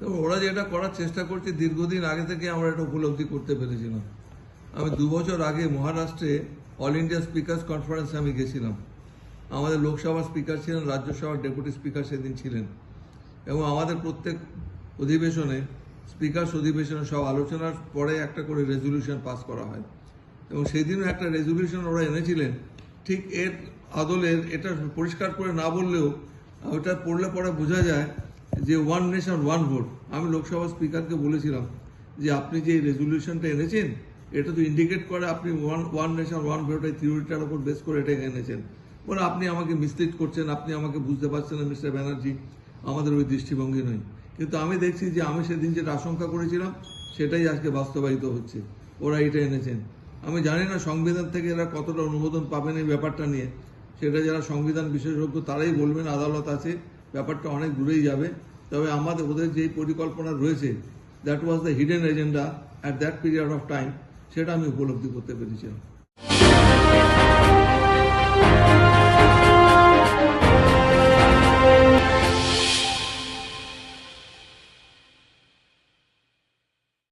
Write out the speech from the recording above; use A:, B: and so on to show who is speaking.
A: তো ওরা যেটা করার চেষ্টা করছে, দীর্ঘদিন আগে থেকে আমরা এটা উপলব্ধি করতে পেরেছিলাম আমি দু বছর আগে মহারাষ্ট্রে অল ইন্ডিয়া স্পিকার্স কনফারেন্সে আমি গেছিলাম। আমাদের লোকসভার স্পিকার ছিলেন, রাজ্যসভার ডেপুটি স্পিকার সেদিন ছিলেন। এবং আমাদের প্রত্যেক অধিবেশনে, স্পিকার্স অধিবেশনে সব আলোচনার পরে একটা করে রেজলিউশন পাস করা হয়। এবং সেদিনও একটা রেজলিউশন ওরা এনেছিলেন। ঠিক এর আদলের এটা পরিষ্কার করে না বললেও, ওটা পড়লে পরে বোঝা যায় যে ওয়ান নেশন ওয়ান ভোট আমি লোকসভা স্পিকারকে বলেছিলাম যে আপনি যে রেজলিউশনটা এনেছেন, এটা তো ইন্ডিকেট করে আপনি one one nation one vote এই থিওরিটার উপর বেস করে এটা এনেছেন। বলে আপনি আমাকে মিসলিড করছেন, আপনি আমাকে বুঝতে পারছেন না মিস্টার ব্যানার্জি আমাদের ওই দৃষ্টিভঙ্গি নয়। কিন্তু আমি দেখছি যে আমি সেদিন যেটা আশঙ্কা করেছিলাম, সেটাই আজকে বাস্তবায়িত হচ্ছে। ওরা এটা এনেছেন। আমি জানি না সংবিধান থেকে এরা কতটা অনুমোদন পাবেন এই ব্যাপারটা নিয়ে। সেটা যারা সংবিধান বিশেষজ্ঞ, তারাই বলবেন, আদালত আছে। ব্যাপারটা অনেক দূরেই যাবে। তবে আমাদের, ওদের যে পরিকল্পনা রয়েছে that was the hidden agenda at that period of time সেটা আমি উপলব্ধি করতে পেরেছিলাম